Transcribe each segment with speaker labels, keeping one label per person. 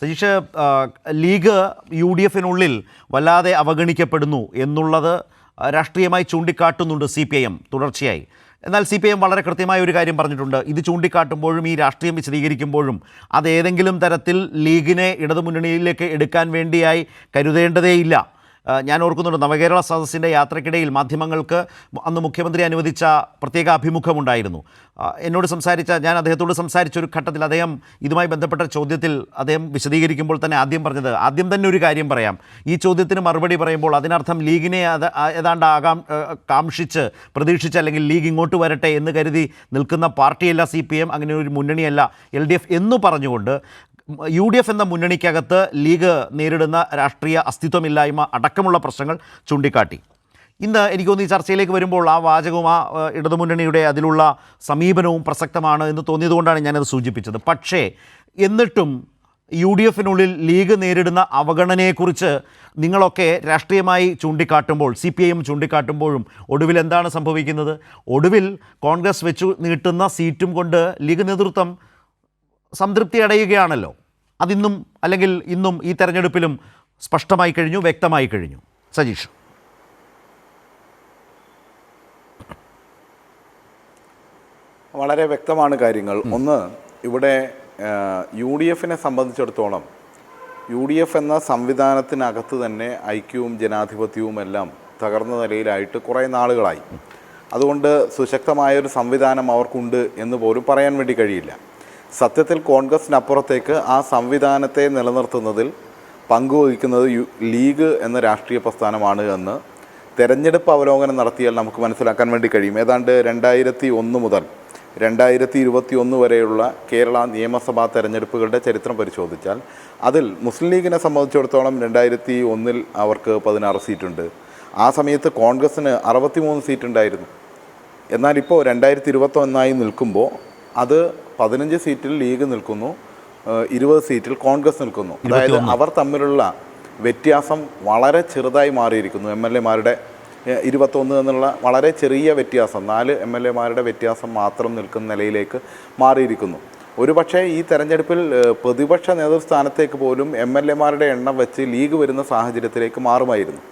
Speaker 1: Satheesh league U D എഫിനുള്ളിൽ വല്ലാതെ അവഗണിക്കപ്പെടുന്നു എന്നുള്ളത് രാഷ്ട്രീയമായി ചൂണ്ടിക്കാട്ടുന്നുണ്ട് സി പി ഐ എം തുടർച്ചയായി. എന്നാൽ സി പി എം വളരെ കൃത്യമായ ഒരു കാര്യം പറഞ്ഞിട്ടുണ്ട്. ഇത് ചൂണ്ടിക്കാട്ടുമ്പോഴും ഈ രാഷ്ട്രീയം വിശദീകരിക്കുമ്പോഴും അത് ഏതെങ്കിലും തരത്തിൽ ലീഗിനെ ഇടതുമുന്നണിയിലേക്ക് എടുക്കാൻ വേണ്ടിയായി കരുതേണ്ടതേയില്ല. ഞാൻ ഓർക്കുന്നുണ്ട് നവകേരള സദസ്സിന്റെ യാത്രക്കിടയിൽ മാധ്യമങ്ങൾക്ക് അന്ന് മുഖ്യമന്ത്രി അനുവദിച്ച പ്രത്യേക അഭിമുഖമുണ്ടായിരുന്നു. എന്നോട് സംസാരിച്ച ഞാൻ അദ്ദേഹത്തോട് സംസാരിച്ച ഒരു ഘട്ടത്തിൽ അദ്ദേഹം ഇതുമായി ബന്ധപ്പെട്ട ചോദ്യത്തിൽ അദ്ദേഹം വിശദീകരിക്കുമ്പോൾ തന്നെ ആദ്യം പറഞ്ഞത് ആദ്യം തന്നെ ഒരു കാര്യം പറയാം. ഈ ചോദ്യത്തിന് മറുപടി പറയുമ്പോൾ അതിനർത്ഥം ലീഗിനെ അത് ഏതാണ്ട് ആകാം കാക്ഷിച്ച് പ്രതീക്ഷിച്ച് അല്ലെങ്കിൽ ലീഗ് ഇങ്ങോട്ട് വരട്ടെ എന്ന് കരുതി നിൽക്കുന്ന പാർട്ടിയല്ല സി പി എം അങ്ങനെ ഒരു മുന്നണിയല്ല എൽ ഡി എഫ് എന്ന് പറഞ്ഞുകൊണ്ട് യു ഡി എഫ് എന്ന മുന്നണിക്കകത്ത് ലീഗ് നേരിടുന്ന രാഷ്ട്രീയ അസ്തിത്വമില്ലായ്മ അടക്കമുള്ള പ്രശ്നങ്ങൾ ചൂണ്ടിക്കാട്ടി. ഇന്ന് എനിക്ക് തോന്നുന്നു ഈ ചർച്ചയിലേക്ക് വരുമ്പോൾ ആ വാചകവും ആ ഇടതുമുന്നണിയുടെ അതിലുള്ള സമീപനവും പ്രസക്തമാണ് എന്ന് തോന്നിയതുകൊണ്ടാണ് ഞാനത് സൂചിപ്പിച്ചത്. പക്ഷേ എന്നിട്ടും യു ഡി എഫിനുള്ളിൽ ലീഗ് നേരിടുന്ന അവഗണനയെക്കുറിച്ച് നിങ്ങളൊക്കെ രാഷ്ട്രീയമായി ചൂണ്ടിക്കാട്ടുമ്പോൾ സി പി ഐ എം ചൂണ്ടിക്കാട്ടുമ്പോഴും ഒടുവിൽ എന്താണ് സംഭവിക്കുന്നത്? ഒടുവിൽ കോൺഗ്രസ് വെച്ചു നീട്ടുന്ന സീറ്റും കൊണ്ട് ലീഗ് നേതൃത്വം സംതൃപ്തി അടയുകയാണല്ലോ. അതിന്നും അല്ലെങ്കിൽ ഇന്നും ഈ തെരഞ്ഞെടുപ്പിലും സ്പഷ്ടമായി കഴിഞ്ഞു വ്യക്തമായി കഴിഞ്ഞു. സജീഷ്.
Speaker 2: വളരെ വ്യക്തമാണ് കാര്യങ്ങൾ. ഒന്ന് ഇവിടെ യു ഡി എഫിനെ സംബന്ധിച്ചിടത്തോളം യു ഡി എഫ് എന്ന സംവിധാനത്തിനകത്ത് തന്നെ ഐക്യവും ജനാധിപത്യവും എല്ലാം തകർന്ന നിലയിലായിട്ട് കുറേ നാളുകളായി. അതുകൊണ്ട് സുശക്തമായ ഒരു സംവിധാനം അവർക്കുണ്ട് എന്ന് പോലും പറയാൻ വേണ്ടി കഴിയില്ല. സത്യത്തിൽ കോൺഗ്രസിനപ്പുറത്തേക്ക് ആ സംവിധാനത്തെ നിലനിർത്തുന്നതിൽ പങ്കുവഹിക്കുന്നത് ലീഗ് എന്ന രാഷ്ട്രീയ പ്രസ്ഥാനമാണ് എന്ന് തെരഞ്ഞെടുപ്പ് അവലോകനം നടത്തിയാൽ നമുക്ക് മനസ്സിലാക്കാൻ വേണ്ടി കഴിയും. ഏതാണ്ട് രണ്ടായിരത്തി ഒന്ന് മുതൽ രണ്ടായിരത്തി ഇരുപത്തി ഒന്ന് വരെയുള്ള കേരള നിയമസഭാ തെരഞ്ഞെടുപ്പുകളുടെ ചരിത്രം പരിശോധിച്ചാൽ അതിൽ മുസ്ലിം ലീഗിനെ സംബന്ധിച്ചിടത്തോളം രണ്ടായിരത്തി ഒന്നിൽ അവർക്ക് പതിനാറ് സീറ്റുണ്ട്. ആ സമയത്ത് കോൺഗ്രസ്സിന് അറുപത്തിമൂന്ന് സീറ്റ് സീറ്റുണ്ടായിരുന്നു. എന്നാൽ ഇപ്പോൾ രണ്ടായിരത്തി ഇരുപത്തൊന്നായി നിൽക്കുമ്പോൾ അത് പതിനഞ്ച് സീറ്റിൽ ലീഗ് നിൽക്കുന്നു ഇരുപത് സീറ്റിൽ കോൺഗ്രസ് നിൽക്കുന്നു. അതായത് അവർ തമ്മിലുള്ള വ്യത്യാസം വളരെ ചെറുതായി മാറിയിരിക്കുന്നു. എം എൽ എമാരുടെ ഇരുപത്തൊന്ന് എന്നുള്ള വളരെ ചെറിയ വ്യത്യാസം നാല് എം എൽ എമാരുടെ വ്യത്യാസം മാത്രം നിൽക്കുന്ന നിലയിലേക്ക് മാറിയിരിക്കുന്നു. ഒരുപക്ഷെ ഈ തെരഞ്ഞെടുപ്പിൽ പ്രതിപക്ഷ നേതൃസ്ഥാനത്തേക്ക് പോലും എം എൽ എമാരുടെ എണ്ണം വെച്ച് ലീഗ് വരുന്ന സാഹചര്യത്തിലേക്ക് മാറുമായിരുന്നു.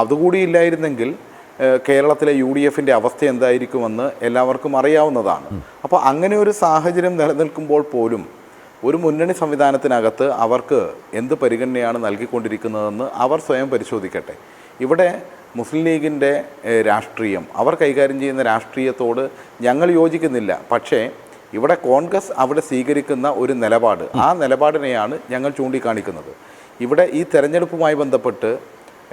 Speaker 2: അതുകൂടി ഇല്ലായിരുന്നെങ്കിൽ കേരളത്തിലെ യു ഡി എഫിന്റെ അവസ്ഥ എന്തായിരിക്കുമെന്ന് എല്ലാവർക്കും അറിയാവുന്നതാണ്. അപ്പോൾ അങ്ങനെ ഒരു സാഹചര്യം നിലനിൽക്കുമ്പോൾ പോലും ഒരു മുന്നണി സംവിധാനത്തിനകത്ത് അവർക്ക് എന്ത് പരിഗണനയാണ് നൽകിക്കൊണ്ടിരിക്കുന്നതെന്ന് അവർ സ്വയം പരിശോധിക്കട്ടെ. ഇവിടെ മുസ്ലിം ലീഗിന്റെ രാഷ്ട്രീയം അവർ കൈകാര്യം ചെയ്യുന്ന രാഷ്ട്രീയത്തോട് ഞങ്ങൾ യോജിക്കുന്നില്ല. പക്ഷേ ഇവിടെ കോൺഗ്രസ് അവിടെ സ്വീകരിക്കുന്ന ഒരു നിലപാട് ആ നിലപാടിനെയാണ് ഞങ്ങൾ ചൂണ്ടിക്കാണിക്കുന്നത്. ഇവിടെ ഈ തെരഞ്ഞെടുപ്പുമായി ബന്ധപ്പെട്ട്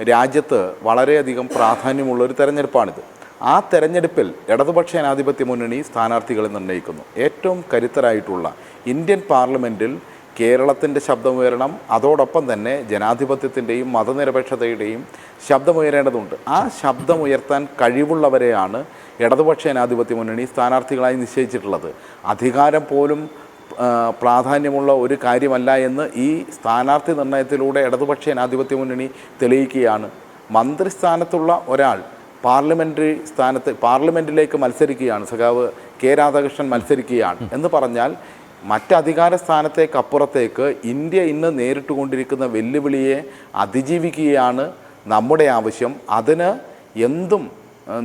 Speaker 2: രാജ്യത്ത് വളരെയധികം പ്രാധാന്യമുള്ള ഒരു തെരഞ്ഞെടുപ്പാണിത്. ആ തെരഞ്ഞെടുപ്പിൽ ഇടതുപക്ഷ ജനാധിപത്യ മുന്നണി സ്ഥാനാർത്ഥികളെ നിർണയിക്കുന്നു ഏറ്റവും കരുത്തരായിട്ടുള്ള ഇന്ത്യൻ പാർലമെന്റിൽ കേരളത്തിന്റെ ശബ്ദമുയരണം അതോടൊപ്പം തന്നെ ജനാധിപത്യത്തിന്റെയും മതനിരപേക്ഷതയുടെയും ശബ്ദമുയരേണ്ടതുണ്ട്. ആ ശബ്ദമുയർത്താൻ കഴിവുള്ളവരെയാണ് ഇടതുപക്ഷ ജനാധിപത്യ മുന്നണി സ്ഥാനാർത്ഥികളായി നിശ്ചയിച്ചിട്ടുള്ളത്. അധികാരം പോലും പ്രാധാന്യമുള്ള ഒരു കാര്യമല്ല എന്ന് ഈ സ്ഥാനാർത്ഥി നിർണയത്തിലൂടെ ഇടതുപക്ഷ ജനാധിപത്യ മുന്നണി തെളിയിക്കുകയാണ്. മന്ത്രിസ്ഥാനത്തുള്ള ഒരാൾ പാർലമെന്ററി സ്ഥാനത്ത് പാർലമെന്റിലേക്ക് മത്സരിക്കുകയാണ്. സഖാവ് കെ രാധാകൃഷ്ണൻ മത്സരിക്കുകയാണ്. എന്ന് പറഞ്ഞാൽ മറ്റധികാര സ്ഥാനത്തേക്ക് അപ്പുറത്തേക്ക് ഇന്ത്യ ഇന്ന് നേരിട്ടുകൊണ്ടിരിക്കുന്ന വെല്ലുവിളിയെ അതിജീവിക്കുകയാണ് നമ്മുടെ ആവശ്യം. അതിന് എന്തും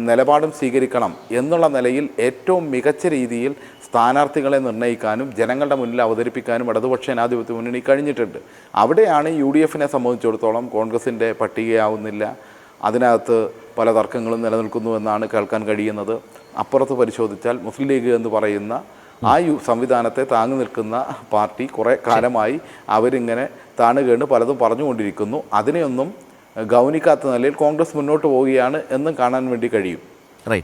Speaker 2: നിലപാടും സ്വീകരിക്കണം എന്നുള്ള നിലയിൽ ഏറ്റവും മികച്ച രീതിയിൽ സ്ഥാനാർത്ഥികളെ നിർണയിക്കാനും ജനങ്ങളുടെ മുന്നിൽ അവതരിപ്പിക്കാനും ഇടതുപക്ഷ ജനാധിപത്യ മുന്നണി കഴിഞ്ഞിട്ടുണ്ട്. അവിടെയാണ് യു ഡി എഫിനെ സംബന്ധിച്ചിടത്തോളം കോൺഗ്രസിന്റെ പട്ടികയാവുന്നില്ല. അതിനകത്ത് പല തർക്കങ്ങളും നിലനിൽക്കുന്നു എന്നാണ് കേൾക്കാൻ കഴിയുന്നത്. അപ്പുറത്ത് പരിശോധിച്ചാൽ മുസ്ലിം ലീഗ് എന്ന് പറയുന്ന ആ യു സംവിധാനത്തെ താങ്ങി നിൽക്കുന്ന പാർട്ടി കുറേ കാലമായി അവരിങ്ങനെ താണുകേണ് പലതും പറഞ്ഞുകൊണ്ടിരിക്കുന്നു. അതിനെയൊന്നും ഗൗനിക്കാത്ത നിലയിൽ കോൺഗ്രസ് മുന്നോട്ട് പോവുകയാണ് എന്നും കാണാൻ വേണ്ടി കഴിയും.